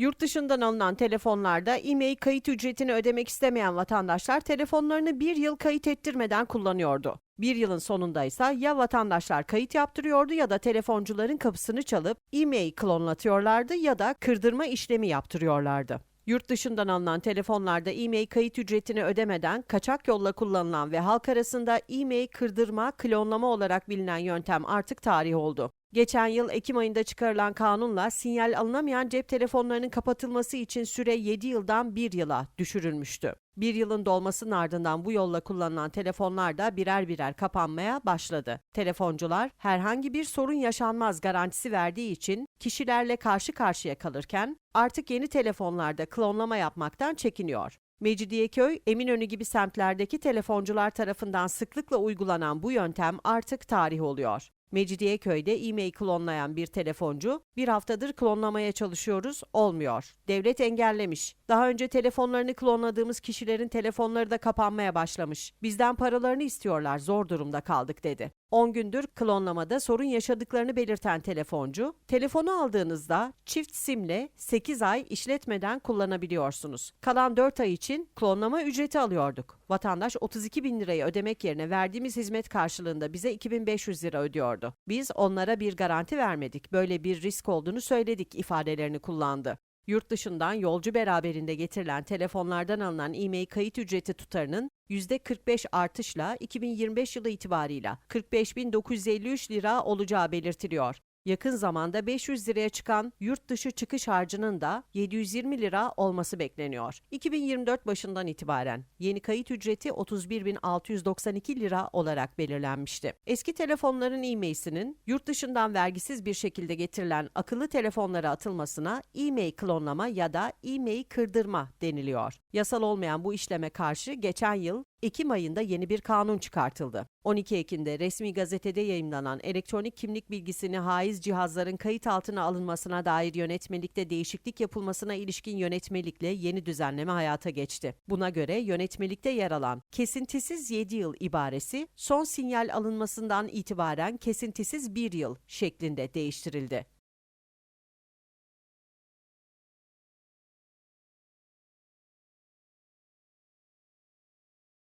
Yurt dışından alınan telefonlarda e-mail kayıt ücretini ödemek istemeyen vatandaşlar telefonlarını bir yıl kayıt ettirmeden kullanıyordu. Bir yılın sonunda ise ya vatandaşlar kayıt yaptırıyordu ya da telefoncuların kapısını çalıp e-mail klonlatıyorlardı ya da kırdırma işlemi yaptırıyorlardı. Yurt dışından alınan telefonlarda e-mail kayıt ücretini ödemeden kaçak yolla kullanılan ve halk arasında e-mail kırdırma, klonlama olarak bilinen yöntem artık tarih oldu. Geçen yıl Ekim ayında çıkarılan kanunla sinyal alınamayan cep telefonlarının kapatılması için süre 7 yıldan 1 yıla düşürülmüştü. Bir yılın dolmasının ardından bu yolla kullanılan telefonlar da birer birer kapanmaya başladı. Telefoncular herhangi bir sorun yaşanmaz garantisi verdiği için kişilerle karşı karşıya kalırken artık yeni telefonlarda klonlama yapmaktan çekiniyor. Mecidiyeköy, Eminönü gibi semtlerdeki telefoncular tarafından sıklıkla uygulanan bu yöntem artık tarih oluyor. Mecidiyeköy'de e-mail klonlayan bir telefoncu, bir haftadır klonlamaya çalışıyoruz, olmuyor. Devlet engellemiş. Daha önce telefonlarını klonladığımız kişilerin telefonları da kapanmaya başlamış. Bizden paralarını istiyorlar, zor durumda kaldık dedi. 10 gündür klonlamada sorun yaşadıklarını belirten telefoncu, telefonu aldığınızda çift simle 8 ay işletmeden kullanabiliyorsunuz. Kalan 4 ay için klonlama ücreti alıyorduk. Vatandaş 32 bin lirayı ödemek yerine verdiğimiz hizmet karşılığında bize 2500 lira ödüyordu. Biz onlara bir garanti vermedik, böyle bir risk olduğunu söyledik ifadelerini kullandı. Yurt dışından yolcu beraberinde getirilen telefonlardan alınan e-mail kayıt ücreti tutarının %45 artışla 2025 yılı itibarıyla 45.953 lira olacağı belirtiliyor. Yakın zamanda 500 liraya çıkan yurt dışı çıkış harcının da 720 lira olması bekleniyor. 2024 başından itibaren yeni kayıt ücreti 31.692 lira olarak belirlenmişti. Eski telefonların e-mail'sinin yurt dışından vergisiz bir şekilde getirilen akıllı telefonlara atılmasına e-mail klonlama ya da e-mail kırdırma deniliyor. Yasal olmayan bu işleme karşı geçen yıl Ekim ayında yeni bir kanun çıkartıldı. 12 Ekim'de resmi gazetede yayımlanan elektronik kimlik bilgisini haiz cihazların kayıt altına alınmasına dair yönetmelikte değişiklik yapılmasına ilişkin yönetmelikle yeni düzenleme hayata geçti. Buna göre yönetmelikte yer alan kesintisiz 7 yıl ibaresi son sinyal alınmasından itibaren kesintisiz 1 yıl şeklinde değiştirildi.